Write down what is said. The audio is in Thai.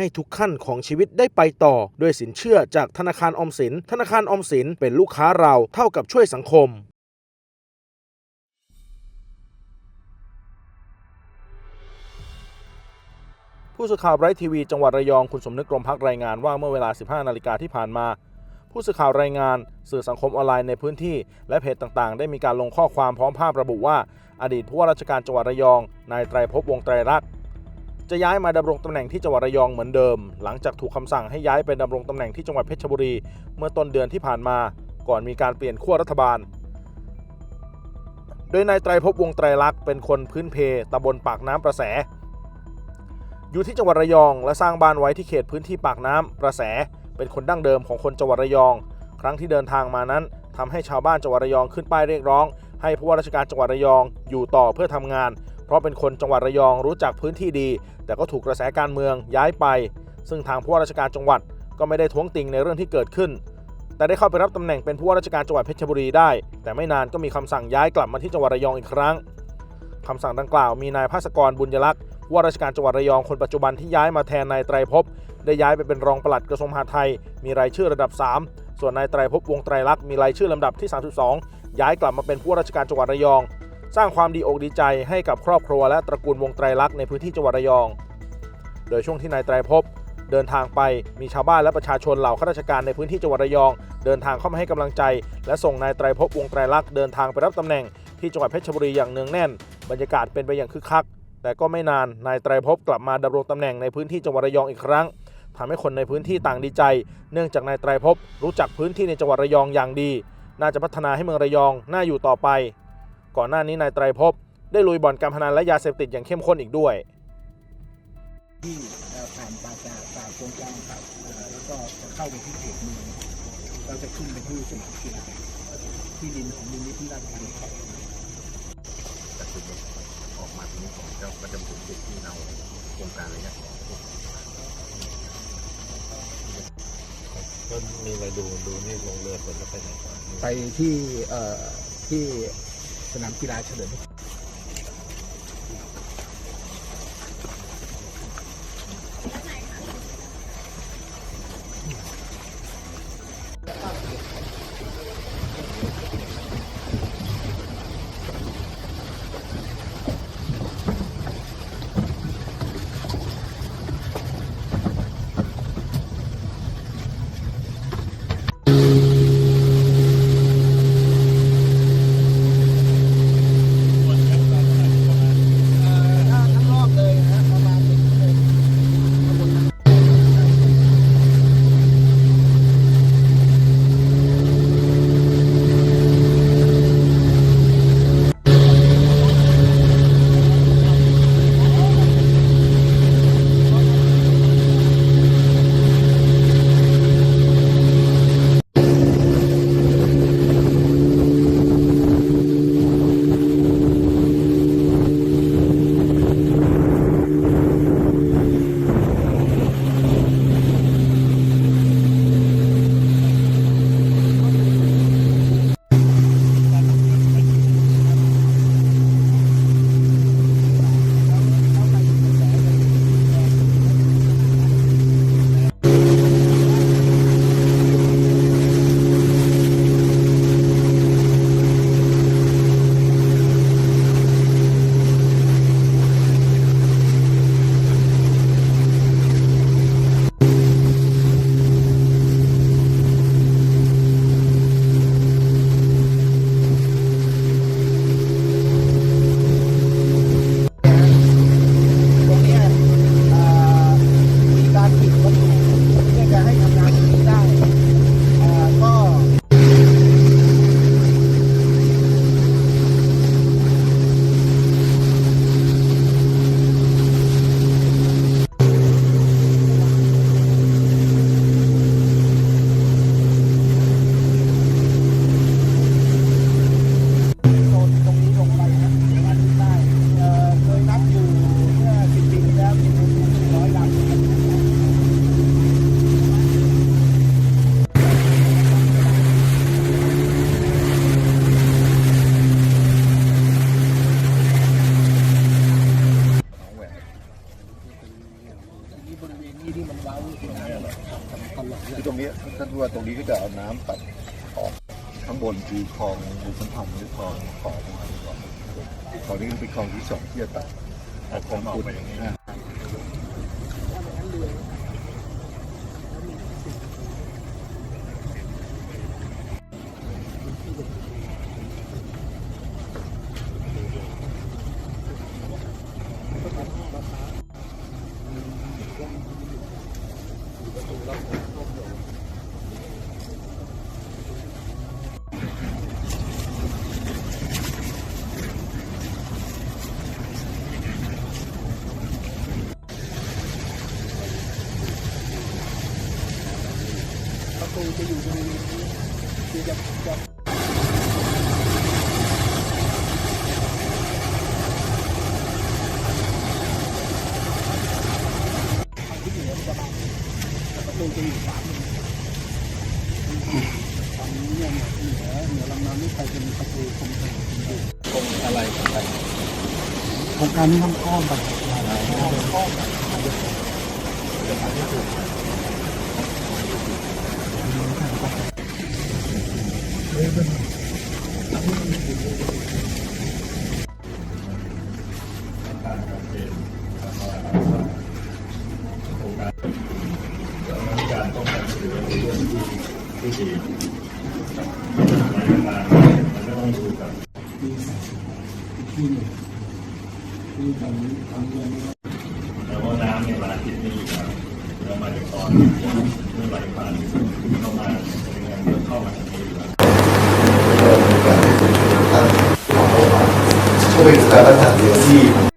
ให้ทุกขั้นของชีวิตได้ไปต่อ ด้วยสินเชื่อจากธนาคารออมสิน ธนาคารออมสินเป็นลูกค้าเราเท่ากับช่วยสังคมผู้สื่อข่าวไรท์ทีวีจังหวัดระยองคุณสมนึกกรมพักรายงานว่าเมื่อเวลา 15 นาฬิกาที่ผ่านมา ผู้สื่อข่าวรายงาน สื่อสังคมออนไลน์ในพื้นที่ และเพจต่างๆ ได้มีการลงข้อความพร้อมภาพระบุว่า อดีตผู้ว่าราชการจังหวัดระยองนายไตรภพวงไตรรักษ์ จะย้ายมาดำรงตำแหน่งที่จังหวัดระยองเหมือนเดิม หลังจากถูกคำสั่งให้ย้ายไปดำรงตำแหน่งที่จังหวัดเพชรบุรี เมื่อต้นเดือนที่ผ่านมา ก่อนมีการเปลี่ยนขั้วรัฐบาล โดยนายไตรภพวงไตรลักษณ์เป็นคนพื้นเพตำบลปากน้ำประแส อยู่ที่จังหวัดระยอง และสร้างบ้านไว้ที่เขตพื้นที่ปากน้ำประแส เป็นคนดั้งเดิมของคนจังหวัดระยอง ครั้งที่เดินทางมานั้นทำให้ชาวบ้านจังหวัดระยองขึ้นป้ายเรียกร้อง ให้ผู้ว่าราชการจังหวัดระยองอยู่ต่อเพื่อทำงาน เพราะเป็นคนจังหวัดระยองรู้จักพื้นที่ดี แต่ก็ถูกกระแสการเมืองย้ายไป ซึ่งทางผู้ว่าราชการจังหวัดก็ไม่ได้ท้วงติงในเรื่องที่เกิดขึ้น แต่ได้เข้าไปรับตำแหน่งเป็นผู้ว่าราชการจังหวัดเพชรบุรีได้ แต่ไม่นานก็มีคำสั่งย้ายกลับมาที่จังหวัดระยองอีกครั้งคำสั่งดังกล่าวมีนายภาสกรบุญยลักษณ์ผู้ว่าราชการจังหวัดระยองคนปัจจุบันที่ย้ายมาแทนนายไตรภพได้ย้ายไปเป็นรองปลัดกระทรวงมหาดไทย มีรายชื่อระดับ 3 ส่วนนายไตรภพวงไตรลักษณ์มีรายชื่อลำดับที่ 32 ย้ายกลับมาเป็นผู้ว่าราชการจังหวัดระยอง สร้างความดีอกดีใจให้กับครอบครัวและตระกูลวงไตรลักษณ์ในพื้นที่จังหวัดระยอง โดยช่วงที่นายไตรภพเดินทางไปมีชาวบ้านและประชาชนเหล่าข้าราชการในพื้นที่จังหวัดระยอง เดินทางเข้ามาให้กำลังใจ และส่งนายไตรภพวงไตรลักษณ์เดินทางไปรับตำแหน่งที่จังหวัดเพชรบุรีอย่างเนืองแน่น บรรยากาศเป็นไปอย่างคึกคัก แต่ก็ไม่นานนายไตรภพกลับมาดำรงตำแหน่งในพื้นที่จังหวัดระยองอีกครั้งทำให้คนในพื้นที่ต่างดีใจ เนื่องจากนายไตรภพรู้จักพื้นที่ในจังหวัดระยองอย่างดี น่าจะพัฒนาให้เมืองระยองน่าอยู่ต่อไป ก่อนหน้านี้นายไตรภพได้ลุยบ่อนการพนันและยาเสพติดอย่างเข้มข้นอีกด้วย ที่เอ่อผ่านปากกาผ่านโครงการครับเอ่อแล้วก็จะเข้าไปที่เขตเมืองเราจะขึ้นไปที่สนามกีฬาที่ดินของมูลนิธิราชการครับแต่คือออกมาตรงนี้ก่อนแล้วก็จะถึงจุดที่เราโครงการระยะสองก็มีอะไรดูดูนี่ลงเรือเสร็จแล้วไปไหนต่อไปที่เอ่อที่ สนามกีฬาเฉลิม ที่มันเว้าที่น้ำหลอดเลคือตรงนี้ท่านผู้ว่าตรงนี้ก็จะเอาน้ำตัดออกข้างบนคือคลองบุญสัมพันธ์หรือคลองขอประมาณนี้ก่อนคลองนี้เป็นคลองที่สองที่จะตัดออกคลองคุณ ตูจะอยู่ตรงนี้คือจะจะที่เหลือประมาณประตูจะอยู่ขวามือตอนนี้เนี่ยเหนือเหนือลำน้ำนี่ไปจะมีประตูคมแข็งอยู่คงอะไรของกันโครงการนี้ต้องอ้อมไปอ้อม อ้อมที่หนึ่งที่ทำทำเงินแล้วก็น้ำเนี่ยเวลาคิดนี่แล้วมาจากตอน ก็เป็นสถานสถานเดียวที่